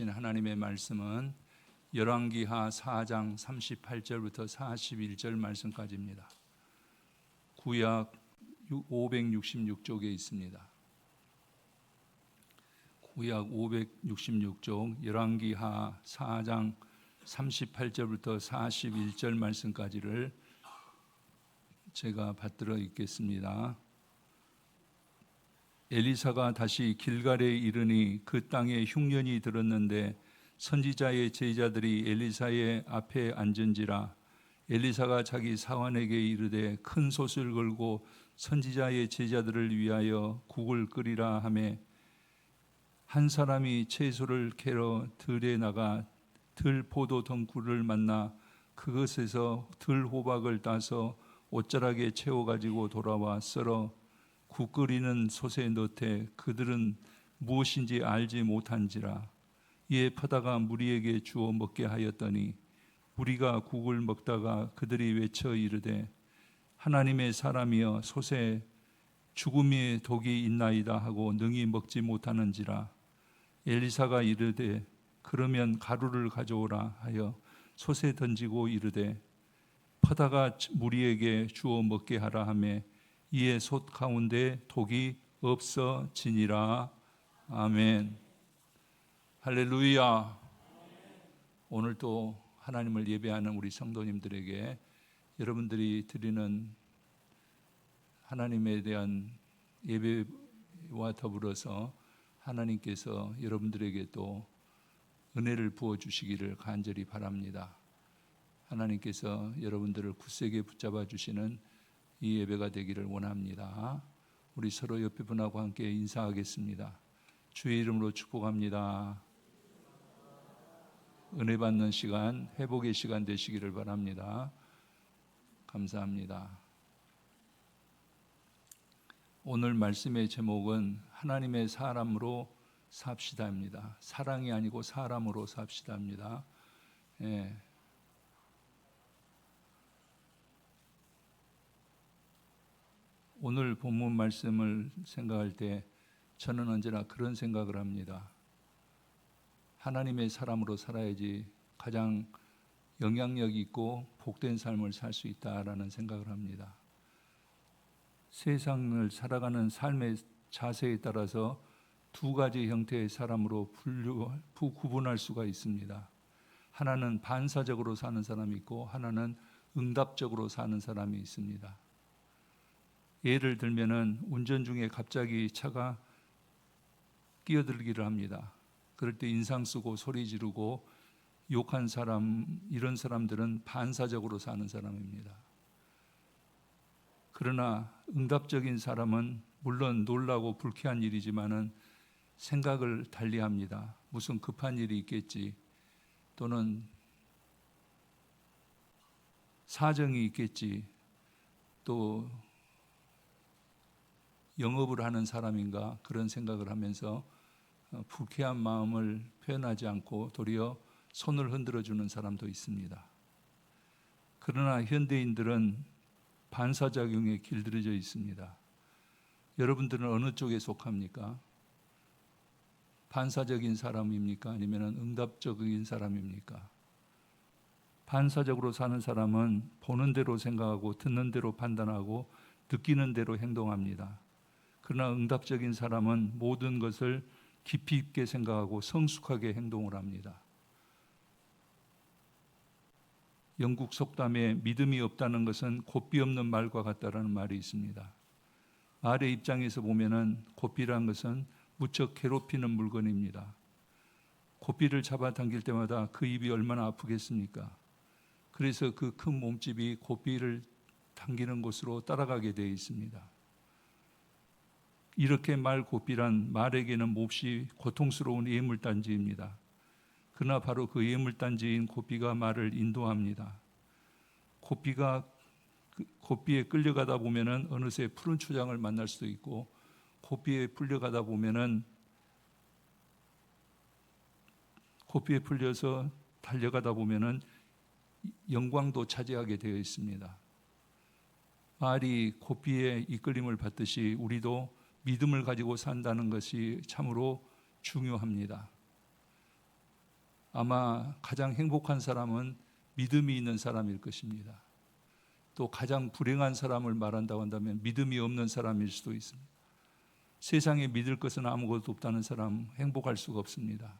주신 하나님의 말씀은 열왕기하 4장 38절부터 41절 말씀까지입니다. 구약 566쪽에 있습니다. 구약 566쪽 열왕기하 4장 38절부터 41절 말씀까지를 제가 받들어 읽겠습니다. 엘리사가 다시 길갈에 이르니 그 땅에 흉년이 들었는데 선지자의 제자들이 엘리사의 앞에 앉은지라 엘리사가 자기 사환에게 이르되 큰 솥을 걸고 선지자의 제자들을 위하여 국을 끓이라 하매 한 사람이 채소를 캐러 들에 나가 들 포도 덩굴을 만나 그것에서 들 호박을 따서 옷자락에 채워 가지고 돌아와 썰어 국 끓이는 솥에 넣되 그들은 무엇인지 알지 못한지라 이에 퍼다가 무리에게 주어 먹게 하였더니 우리가 국을 먹다가 그들이 외쳐 이르되 하나님의 사람이여 솥에 죽음의 독이 있나이다 하고 능히 먹지 못하는지라. 엘리사가 이르되 그러면 가루를 가져오라 하여 솥에 던지고 이르되 퍼다가 무리에게 주어 먹게 하라 하매 이에 솥 가운데 독이 없어지니라. 아멘. 할렐루야. 오늘 또 하나님을 예배하는 우리 성도님들에게 여러분들이 드리는 하나님에 대한 예배와 더불어서 하나님께서 여러분들에게 또 은혜를 부어 주시기를 간절히 바랍니다. 하나님께서 여러분들을 굳세게 붙잡아 주시는 이 예배가 되기를 원합니다. 우리 서로 옆에 분하고 함께 인사하겠습니다. 주의 이름으로 축복합니다. 은혜 받는 시간, 회복의 시간 되시기를 바랍니다. 감사합니다. 오늘 말씀의 제목은 하나님의 사람으로 삽시다입니다. 사랑이 아니고 사람으로 삽시다입니다. 예. 오늘 본문 말씀을 생각할 때 저는 언제나 그런 생각을 합니다. 하나님의 사람으로 살아야지 가장 영향력 있고 복된 삶을 살 수 있다라는 생각을 합니다. 세상을 살아가는 삶의 자세에 따라서 두 가지 형태의 사람으로 분류, 구분할 수가 있습니다. 하나는 반사적으로 사는 사람이 있고 하나는 응답적으로 사는 사람이 있습니다. 예를 들면은 운전 중에 갑자기 차가 끼어들기를 합니다. 그럴 때 인상 쓰고 소리 지르고 욕한 사람 이런 사람들은 반사적으로 사는 사람입니다. 그러나 응답적인 사람은 물론 놀라고 불쾌한 일이지만은 생각을 달리합니다. 무슨 급한 일이 있겠지 또는 사정이 있겠지 또 영업을 하는 사람인가 그런 생각을 하면서 어, 불쾌한 마음을 표현하지 않고 도리어 손을 흔들어 주는 사람도 있습니다. 그러나 현대인들은 반사작용에 길들여져 있습니다. 여러분들은 어느 쪽에 속합니까? 반사적인 사람입니까? 아니면 응답적인 사람입니까? 반사적으로 사는 사람은 보는 대로 생각하고 듣는 대로 판단하고 느끼는 대로 행동합니다. 그러나 응답적인 사람은 모든 것을 깊이 있게 생각하고 성숙하게 행동을 합니다. 영국 속담에 믿음이 없다는 것은 곱비 없는 말과 같다라는 말이 있습니다. 말의 입장에서 보면은 곱비란 것은 무척 괴롭히는 물건입니다. 곱비를 잡아당길 때마다 그 입이 얼마나 아프겠습니까? 그래서 그 큰 몸집이 곱비를 당기는 곳으로 따라가게 되어 있습니다. 이렇게 말 곱비란 말에게는 몹시 고통스러운 예물단지입니다. 그러나 바로 그 예물단지인 곱비가 말을 인도합니다. 곱비가 곱비에 끌려가다 보면은 어느새 푸른 초장을 만날 수도 있고 곱비에 풀려가다 보면은 곱비에 풀려서 달려가다 보면은 영광도 차지하게 되어 있습니다. 말이 곱비의 이끌림을 받듯이 우리도 믿음을 가지고 산다는 것이 참으로 중요합니다. 아마 가장 행복한 사람은 믿음이 있는 사람일 것입니다. 또 가장 불행한 사람을 말한다고 한다면 믿음이 없는 사람일 수도 있습니다. 세상에 믿을 것은 아무것도 없다는 사람 행복할 수가 없습니다.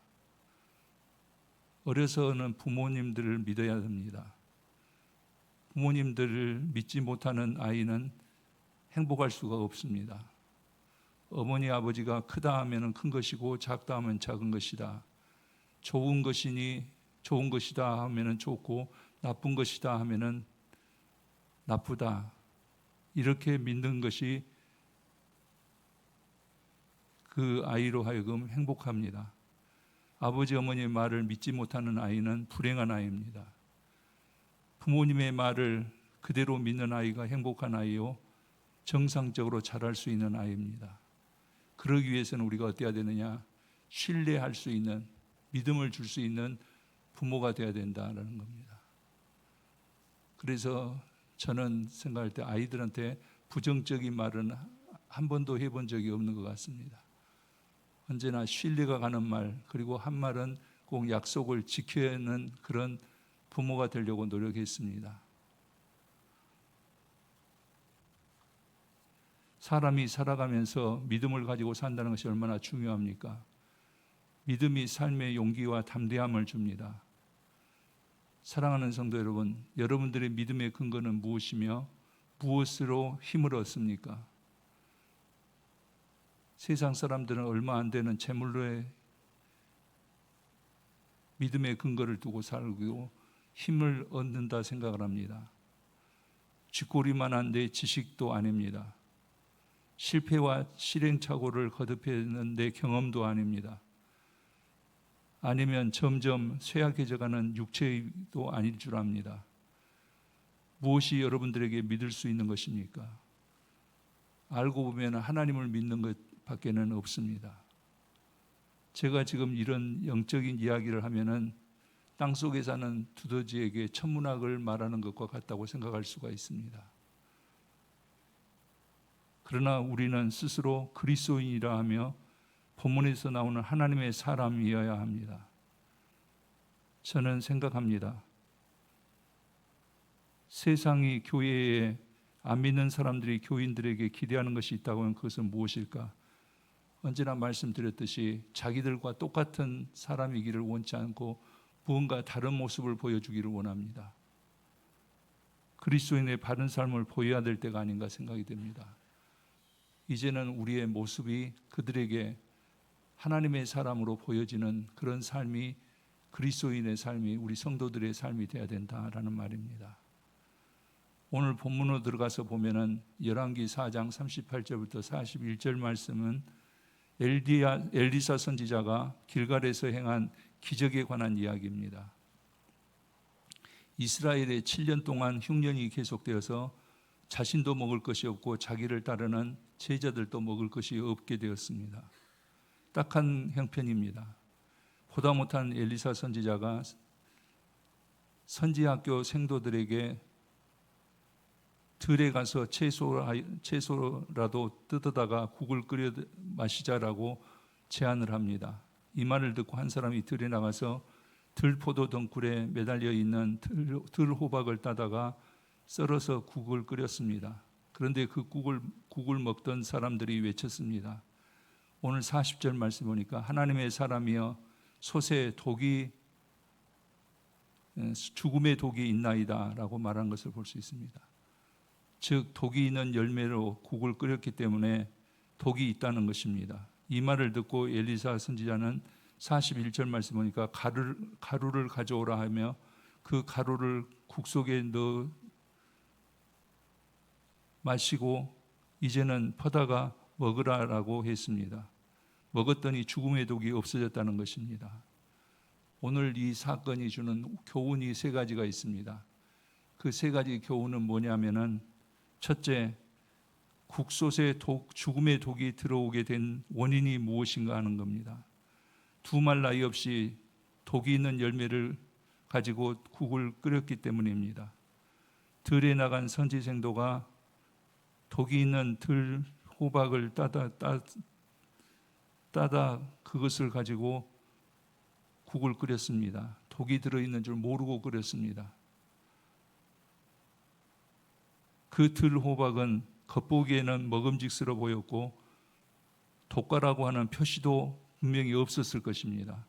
어려서는 부모님들을 믿어야 합니다. 부모님들을 믿지 못하는 아이는 행복할 수가 없습니다. 어머니 아버지가 크다 하면은 큰 것이고 작다 하면 작은 것이다. 좋은 것이니 좋은 것이다 하면은 좋고 나쁜 것이다 하면은 나쁘다. 이렇게 믿는 것이 그 아이로 하여금 행복합니다. 아버지 어머니의 말을 믿지 못하는 아이는 불행한 아이입니다. 부모님의 말을 그대로 믿는 아이가 행복한 아이요 정상적으로 자랄 수 있는 아이입니다. 그러기 위해서는 우리가 어때야 되느냐? 신뢰할 수 있는 믿음을 줄 수 있는 부모가 되어야 된다라는 겁니다. 그래서 저는 생각할 때 아이들한테 부정적인 말은 한 번도 해본 적이 없는 것 같습니다. 언제나 신뢰가 가는 말 그리고 한 말은 꼭 약속을 지켜야 하는 그런 부모가 되려고 노력했습니다. 사람이 살아가면서 믿음을 가지고 산다는 것이 얼마나 중요합니까? 믿음이 삶의 용기와 담대함을 줍니다. 사랑하는 성도 여러분, 여러분들의 믿음의 근거는 무엇이며 무엇으로 힘을 얻습니까? 세상 사람들은 얼마 안 되는 재물로의 믿음의 근거를 두고 살고 힘을 얻는다 생각을 합니다. 쥐꼬리만한 내 지식도 아닙니다. 실패와 실행착오를 거듭해는 내 경험도 아닙니다. 아니면 점점 쇠약해져가는 육체도 아닐 줄 압니다. 무엇이 여러분들에게 믿을 수 있는 것입니까? 알고 보면 하나님을 믿는 것 밖에는 없습니다. 제가 지금 이런 영적인 이야기를 하면은 땅 속에 사는 두더지에게 천문학을 말하는 것과 같다고 생각할 수가 있습니다. 그러나 우리는 스스로 그리스도인이라 하며 본문에서 나오는 하나님의 사람이어야 합니다. 저는 생각합니다. 세상이 교회에 안 믿는 사람들이 교인들에게 기대하는 것이 있다고 하면 그것은 무엇일까? 언제나 말씀드렸듯이 자기들과 똑같은 사람이기를 원치 않고 무언가 다른 모습을 보여주기를 원합니다. 그리스도인의 바른 삶을 보여야 될 때가 아닌가 생각이 됩니다. 이제는 우리의 모습이 그들에게 하나님의 사람으로 보여지는 그런 삶이 그리스도인의 삶이 우리 성도들의 삶이 되어야 된다라는 말입니다. 오늘 본문으로 들어가서 보면은 열왕기 4장 38절부터 41절 말씀은 엘디야, 엘리사 선지자가 길갈에서 행한 기적에 관한 이야기입니다. 이스라엘의 7년 동안 흉년이 계속되어서 자신도 먹을 것이 없고 자기를 따르는 제자들도 먹을 것이 없게 되었습니다. 딱한 형편입니다. 보다 못한 엘리사 선지자가 선지학교 생도들에게 들에 가서 채소, 채소라도 뜯어다가 국을 끓여 마시자라고 제안을 합니다. 이 말을 듣고 한 사람이 들에 나가서 들포도 덩굴에 매달려 있는 들, 들호박을 따다가 썰어서 국을 끓였습니다. 그런데 그 국을, 국을 먹던 사람들이 외쳤습니다. 오늘 40절 말씀 보니까 하나님의 사람이여 솥에 독이 죽음의 독이 있나이다라고 말한 것을 볼 수 있습니다. 즉 독이 있는 열매로 국을 끓였기 때문에 독이 있다는 것입니다. 이 말을 듣고 엘리사 선지자는 41절 말씀 보니까 가루, 가루를 가져오라 하며 그 가루를 국 속에 넣어 마시고 이제는 퍼다가 먹으라라고 했습니다. 먹었더니 죽음의 독이 없어졌다는 것입니다. 오늘 이 사건이 주는 교훈이 세 가지가 있습니다. 그 세 가지 교훈은 뭐냐면은 첫째, 국솥에 독, 죽음의 독이 들어오게 된 원인이 무엇인가 하는 겁니다. 두 말 나이 없이 독이 있는 열매를 가지고 국을 끓였기 때문입니다. 들에 나간 선지생도가 독이 있는 들 호박을 따다 따, 따다 그것을 가지고 국을 끓였습니다. 독이 들어 있는 줄 모르고 끓였습니다. 그 들 호박은 겉보기에는 먹음직스러워 보였고 독가라고 하는 표시도 분명히 없었을 것입니다.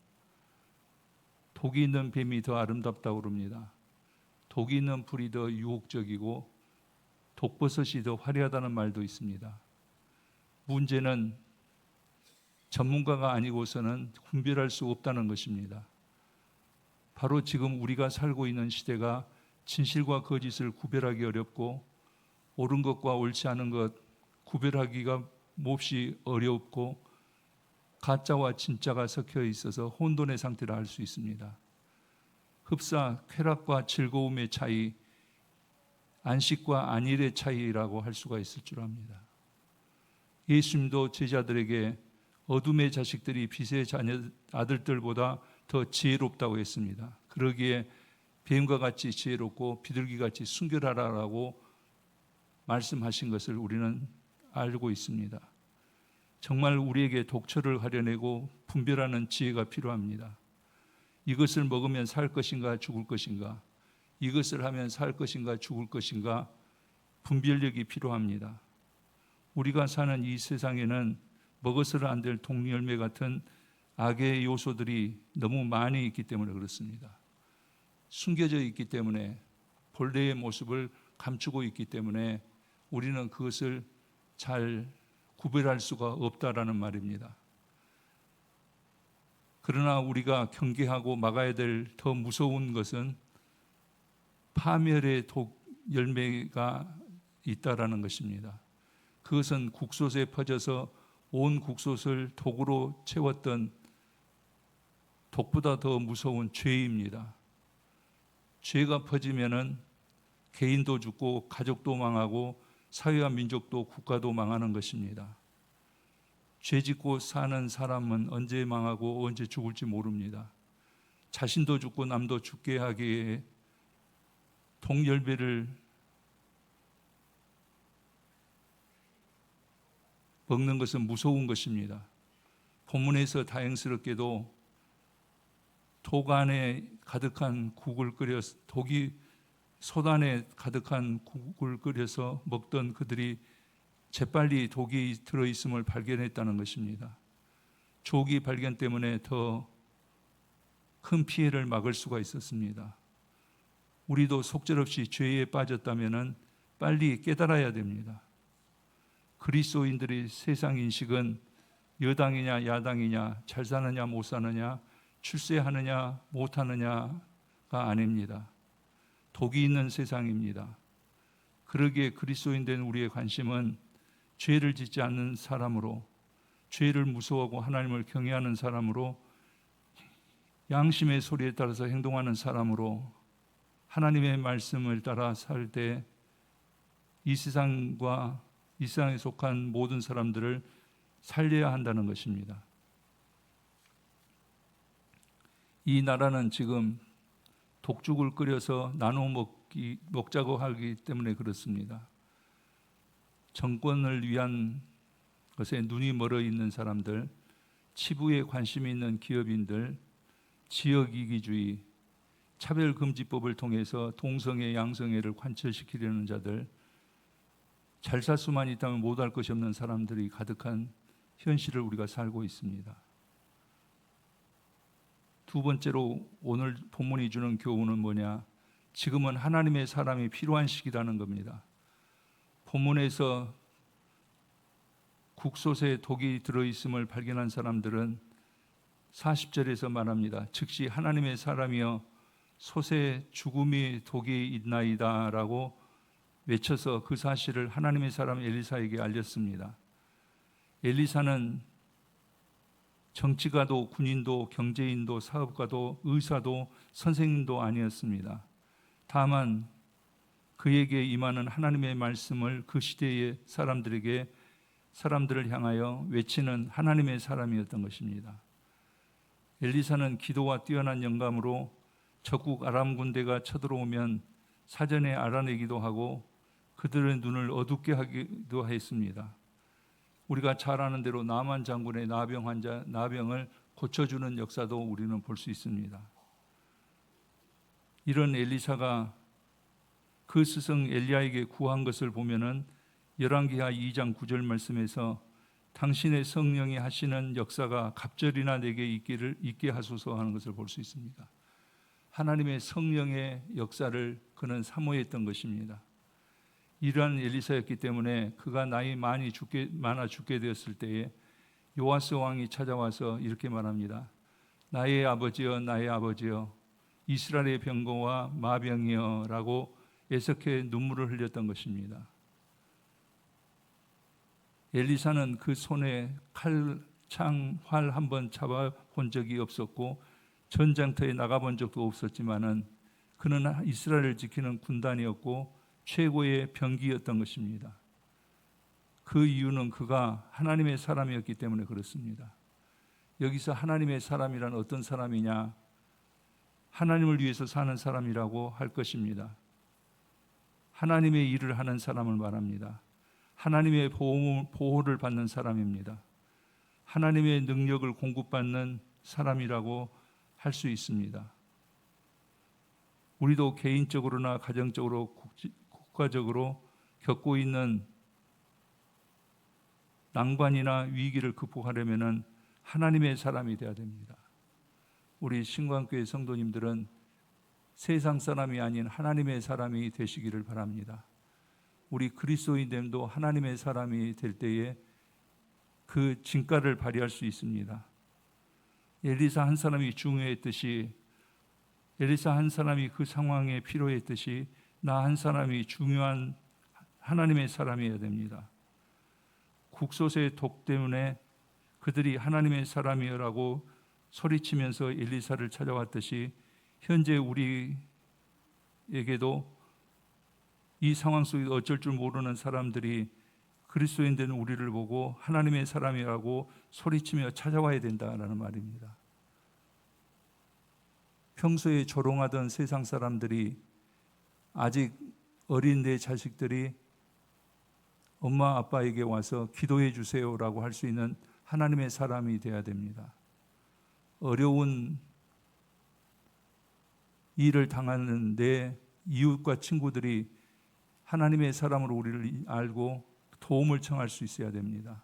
독이 있는 뱀이 더 아름답다고 그럽니다. 독이 있는 풀이 더 유혹적이고 독버섯이 더 화려하다는 말도 있습니다. 문제는 전문가가 아니고서는 분별할 수 없다는 것입니다. 바로 지금 우리가 살고 있는 시대가 진실과 거짓을 구별하기 어렵고 옳은 것과 옳지 않은 것 구별하기가 몹시 어렵고 가짜와 진짜가 섞여 있어서 혼돈의 상태를 알수 있습니다. 흡사 쾌락과 즐거움의 차이, 안식과 안일의 차이라고 할 수가 있을 줄 압니다. 예수님도 제자들에게 어둠의 자식들이 빛의 자녀 아들들보다 더 지혜롭다고 했습니다. 그러기에 뱀과 같이 지혜롭고 비둘기 같이 순결하라라고 말씀하신 것을 우리는 알고 있습니다. 정말 우리에게 독처를 가려내고 분별하는 지혜가 필요합니다. 이것을 먹으면 살 것인가 죽을 것인가? 이것을 하면 살 것인가 죽을 것인가? 분별력이 필요합니다. 우리가 사는 이 세상에는 먹어서는 안 될 동열매 같은 악의 요소들이 너무 많이 있기 때문에 그렇습니다. 숨겨져 있기 때문에 본래의 모습을 감추고 있기 때문에 우리는 그것을 잘 구별할 수가 없다라는 말입니다. 그러나 우리가 경계하고 막아야 될 더 무서운 것은 파멸의 독 열매가 있다라는 것입니다. 그것은 국솥에 퍼져서 온 국솥을 독으로 채웠던 독보다 더 무서운 죄입니다. 죄가 퍼지면은 개인도 죽고 가족도 망하고 사회와 민족도 국가도 망하는 것입니다. 죄 짓고 사는 사람은 언제 망하고 언제 죽을지 모릅니다. 자신도 죽고 남도 죽게 하기에 동열배를 먹는 것은 무서운 것입니다. 본문에서 다행스럽게도 독 안에 가득한 국을 끓여 독이 소단에 가득한 국을 끓여서 먹던 그들이 재빨리 독이 들어 있음을 발견했다는 것입니다. 조기 발견 때문에 더 큰 피해를 막을 수가 있었습니다. 우리도 속절없이 죄에 빠졌다면 빨리 깨달아야 됩니다. 그리스도인들의 세상 인식은 여당이냐 야당이냐 잘 사느냐 못 사느냐 출세하느냐 못 하느냐가 아닙니다. 독이 있는 세상입니다. 그러기에 그리스도인 된 우리의 관심은 죄를 짓지 않는 사람으로 죄를 무서워하고 하나님을 경외하는 사람으로 양심의 소리에 따라서 행동하는 사람으로 하나님의 말씀을 따라 살 때 이 세상과 이 세상에 속한 모든 사람들을 살려야 한다는 것입니다. 이 나라는 지금 독죽을 끓여서 나눠 먹기 먹자고 하기 때문에 그렇습니다. 정권을 위한 것에 눈이 멀어 있는 사람들, 치부에 관심이 있는 기업인들, 지역 이기주의, 차별금지법을 통해서 동성애, 양성애를 관철시키려는 자들, 잘살 수만 있다면 못할 것이 없는 사람들이 가득한 현실을 우리가 살고 있습니다. 두 번째로 오늘 본문이 주는 교훈은 뭐냐? 지금은 하나님의 사람이 필요한 시기라는 겁니다. 본문에서 국솥에 독이 들어 있음을 발견한 사람들은 40절에서 말합니다. 즉시 하나님의 사람이여 솥에 죽음이 독이 있나이다라고 외쳐서 그 사실을 하나님의 사람 엘리사에게 알렸습니다. 엘리사는 정치가도 군인도 경제인도 사업가도 의사도 선생님도 아니었습니다. 다만 그에게 임하는 하나님의 말씀을 그 시대의 사람들에게 사람들을 향하여 외치는 하나님의 사람이었던 것입니다. 엘리사는 기도와 뛰어난 영감으로 적국 아람 군대가 쳐들어오면 사전에 알아내기도 하고 그들의 눈을 어둡게 하기도 했습니다. 우리가 잘 아는 대로 나만 장군의 나병 환자 나병을 고쳐주는 역사도 우리는 볼 수 있습니다. 이런 엘리사가 그 스승 엘리야에게 구한 것을 보면은 열왕기하 2장 9절 말씀에서 당신의 성령이 하시는 역사가 갑절이나 내게 있기를 있게 하소서 하는 것을 볼 수 있습니다. 하나님의 성령의 역사를 그는 사모했던 것입니다. 이러한 엘리사였기 때문에 그가 나이 많이 죽게 많아 죽게 되었을 때에 요아스 왕이 찾아와서 이렇게 말합니다. 나의 아버지여 나의 아버지여 이스라엘의 병거와 마병이여라고 애석해 눈물을 흘렸던 것입니다. 엘리사는 그 손에 칼, 창, 활 한 번 잡아 본 적이 없었고 전장터에 나가 본 적도 없었지만은 그는 이스라엘을 지키는 군단이었고 최고의 병기였던 것입니다. 그 이유는 그가 하나님의 사람이었기 때문에 그렇습니다. 여기서 하나님의 사람이란 어떤 사람이냐? 하나님을 위해서 사는 사람이라고 할 것입니다. 하나님의 일을 하는 사람을 말합니다. 하나님의 보호 를 받는 사람입니다. 하나님의 능력을 공급받는 사람이라고 할 수 있습니다. 우리도 개인적으로나 가정적으로 국가적으로 겪고 있는 난관이나 위기를 극복하려면은 하나님의 사람이 되어야 됩니다. 우리 신광교회 성도님들은 세상 사람이 아닌 하나님의 사람이 되시기를 바랍니다. 우리 그리스도인됨도 하나님의 사람이 될 때에 그 진가를 발휘할 수 있습니다. 엘리사 한 사람이 중요했듯이 엘리사 한 사람이 그 상황에 필요했듯이 나 한 사람이 중요한 하나님의 사람이어야 됩니다. 국소의 독 때문에 그들이 하나님의 사람이라고 소리치면서 엘리사를 찾아왔듯이 현재 우리에게도 이 상황 속에 어쩔 줄 모르는 사람들이 그리스도인 된 우리를 보고 하나님의 사람이라고 소리치며 찾아와야 된다라는 말입니다. 평소에 조롱하던 세상 사람들이 아직 어린 내 자식들이 엄마 아빠에게 와서 기도해 주세요라고 할 수 있는 하나님의 사람이 되어야 됩니다. 어려운 일을 당하는 내 이웃과 친구들이 하나님의 사람으로 우리를 알고 도움을 청할 수 있어야 됩니다.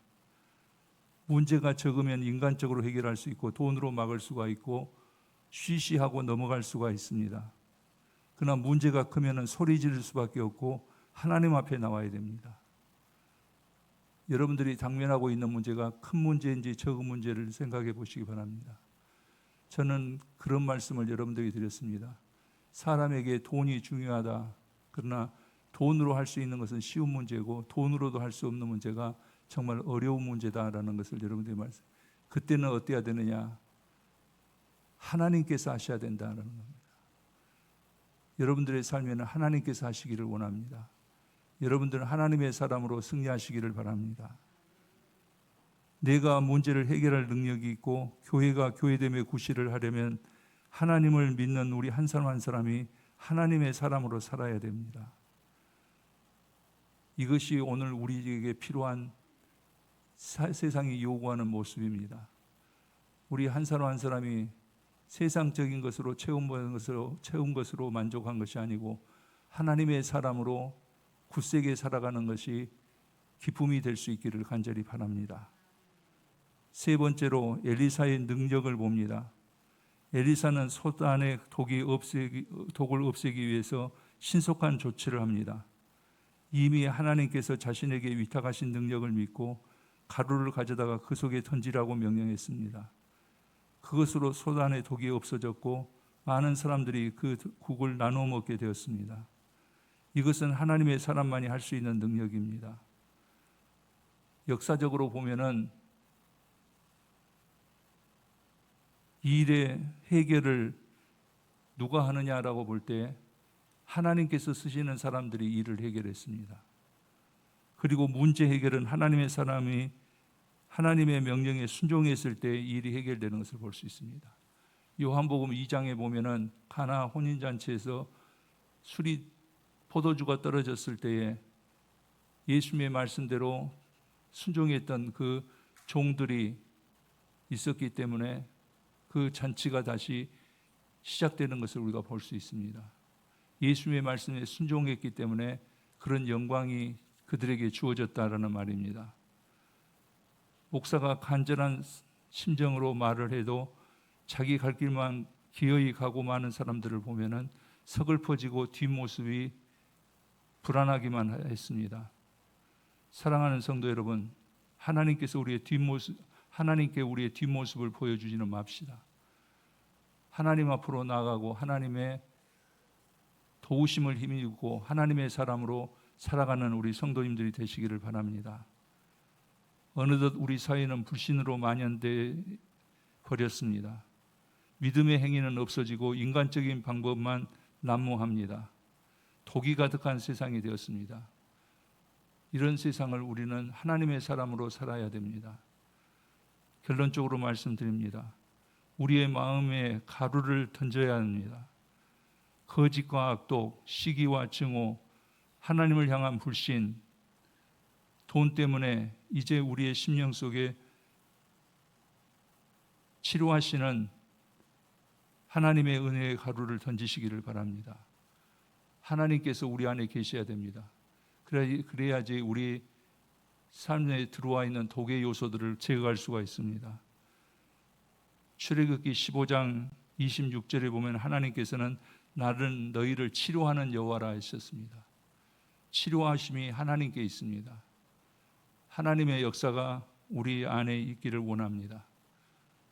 문제가 적으면 인간적으로 해결할 수 있고 돈으로 막을 수가 있고 쉬쉬하고 넘어갈 수가 있습니다. 그러나 문제가 크면 소리 지를 수밖에 없고 하나님 앞에 나와야 됩니다. 여러분들이 당면하고 있는 문제가 큰 문제인지 적은 문제를 생각해 보시기 바랍니다. 저는 그런 말씀을 여러분들에게 드렸습니다. 사람에게 돈이 중요하다. 그러나 돈으로 할 수 있는 것은 쉬운 문제고 돈으로도 할 수 없는 문제가 정말 어려운 문제다라는 것을 여러분들이 말씀. 그때는 어때야 되느냐? 하나님께서 하셔야 된다는 겁니다. 여러분들의 삶에는 하나님께서 하시기를 원합니다. 여러분들은 하나님의 사람으로 승리하시기를 바랍니다. 내가 문제를 해결할 능력이 있고 교회가 교회됨의 구실을 하려면 하나님을 믿는 우리 한 사람 한 사람이 하나님의 사람으로 살아야 됩니다. 이것이 오늘 우리에게 필요한 세상이 요구하는 모습입니다. 우리 한 사람 한 사람이 세상적인 것으로 채운 것으로 채운 것으로 만족한 것이 아니고 하나님의 사람으로 굳세게 살아가는 것이 기쁨이 될 수 있기를 간절히 바랍니다. 세 번째로 엘리사의 능력을 봅니다. 엘리사는 소단의 독이 없애기, 독을 없애기 위해서 신속한 조치를 합니다. 이미 하나님께서 자신에게 위탁하신 능력을 믿고 가루를 가져다가 그 속에 던지라고 명령했습니다. 그것으로 소단의 독이 없어졌고 많은 사람들이 그 국을 나누어 먹게 되었습니다. 이것은 하나님의 사람만이 할 수 있는 능력입니다. 역사적으로 보면은 일의 해결을 누가 하느냐라고 볼 때 하나님께서 쓰시는 사람들이 일을 해결했습니다. 그리고 문제 해결은 하나님의 사람이 하나님의 명령에 순종했을 때 일이 해결되는 것을 볼 수 있습니다. 요한복음 2장에 보면은 가나 혼인 잔치에서 술이 포도주가 떨어졌을 때에 예수님의 말씀대로 순종했던 그 종들이 있었기 때문에 그 잔치가 다시 시작되는 것을 우리가 볼 수 있습니다. 예수님의 말씀에 순종했기 때문에 그런 영광이 그들에게 주어졌다라는 말입니다. 목사가 간절한 심정으로 말을 해도 자기 갈 길만 기어이 가고 많은 사람들을 보면은 서글퍼지고 뒷모습이 불안하기만 했습니다. 사랑하는 성도 여러분, 하나님께서 우리의 뒷모습, 하나님께 우리의 뒷모습을 보여주지는 맙시다. 하나님 앞으로 나가고 하나님의 도우심을 힘입고 하나님의 사람으로 살아가는 우리 성도님들이 되시기를 바랍니다. 어느덧 우리 사회는 불신으로 만연돼 버렸습니다. 믿음의 행위는 없어지고 인간적인 방법만 난무합니다. 독이 가득한 세상이 되었습니다. 이런 세상을 우리는 하나님의 사람으로 살아야 됩니다. 결론적으로 말씀드립니다. 우리의 마음에 가루를 던져야 합니다. 거짓과 악독, 시기와 증오, 하나님을 향한 불신, 돈 때문에 이제 우리의 심령 속에 치료하시는 하나님의 은혜의 가루를 던지시기를 바랍니다. 하나님께서 우리 안에 계셔야 됩니다. 그래야지 우리 삶에 들어와 있는 독의 요소들을 제거할 수가 있습니다. 출애굽기 15장 26절에 보면 하나님께서는 나는 너희를 치료하는 여호와라 하셨습니다. 치료하심이 하나님께 있습니다. 하나님의 역사가 우리 안에 있기를 원합니다.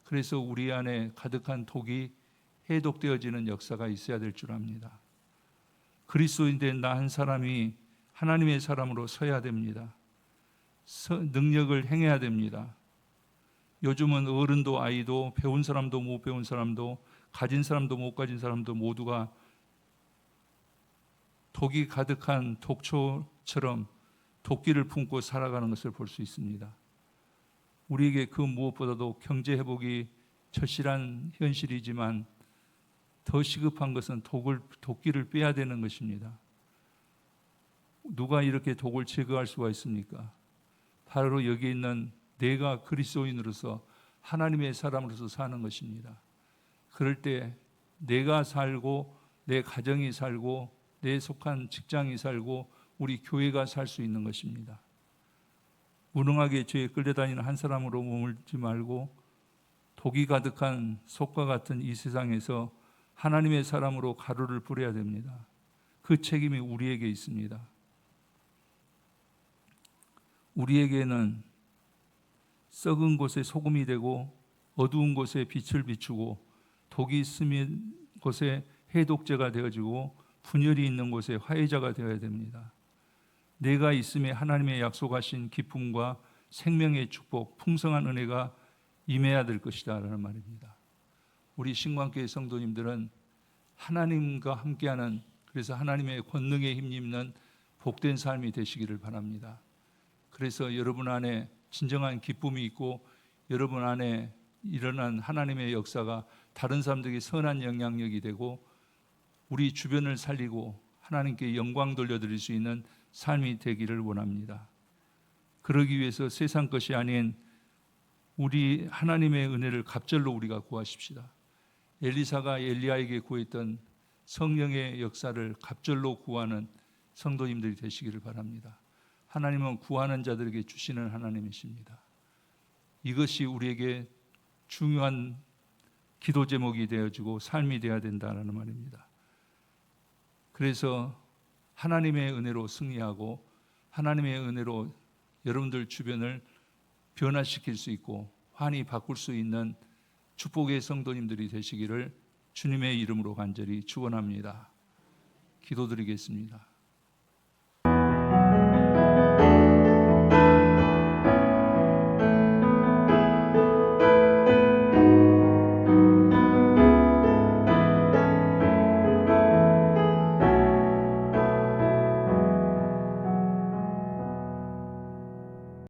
그래서 우리 안에 가득한 독이 해독되어지는 역사가 있어야 될 줄 압니다. 그리스도인 된 나 한 사람이 하나님의 사람으로 서야 됩니다. 서, 능력을 행해야 됩니다. 요즘은 어른도 아이도 배운 사람도 못 배운 사람도 가진 사람도 못 가진 사람도 모두가 독이 가득한 독초처럼 도끼를 품고 살아가는 것을 볼 수 있습니다. 우리에게 그 무엇보다도 경제 회복이 절실한 현실이지만 더 시급한 것은 독을 도끼를 빼야 되는 것입니다. 누가 이렇게 독을 제거할 수가 있습니까? 바로 여기 있는 내가 그리스도인으로서 하나님의 사람으로서 사는 것입니다. 그럴 때 내가 살고 내 가정이 살고 내 속한 직장이 살고 우리 교회가 살 수 있는 것입니다. 무능하게 죄에 끌려다니는 한 사람으로 머물지 말고 독이 가득한 속과 같은 이 세상에서 하나님의 사람으로 가루를 뿌려야 됩니다. 그 책임이 우리에게 있습니다. 우리에게는 썩은 곳에 소금이 되고 어두운 곳에 빛을 비추고 독이 스민 곳에 해독제가 되어지고 분열이 있는 곳에 화해자가 되어야 됩니다. 내가 있음에 하나님의 약속하신 기쁨과 생명의 축복, 풍성한 은혜가 임해야 될 것이다라는 말입니다. 우리 신광교회 성도님들은 하나님과 함께하는 그래서 하나님의 권능에 힘입는 복된 삶이 되시기를 바랍니다. 그래서 여러분 안에 진정한 기쁨이 있고 여러분 안에 일어난 하나님의 역사가 다른 사람들에게 선한 영향력이 되고 우리 주변을 살리고 하나님께 영광 돌려드릴 수 있는 삶이 되기를 원합니다. 그러기 위해서 세상 것이 아닌 우리 하나님의 은혜를 갑절로 우리가 구하십시다. 엘리사가 엘리야에게 구했던 성령의 역사를 갑절로 구하는 성도님들이 되시기를 바랍니다. 하나님은 구하는 자들에게 주시는 하나님이십니다. 이것이 우리에게 중요한 기도 제목이 되어지고 삶이 되어야 된다는 말입니다. 그래서 하나님의 은혜로 승리하고 하나님의 은혜로 여러분들 주변을 변화시킬 수 있고 환히 바꿀 수 있는 축복의 성도님들이 되시기를 주님의 이름으로 간절히 축원합니다. 기도드리겠습니다.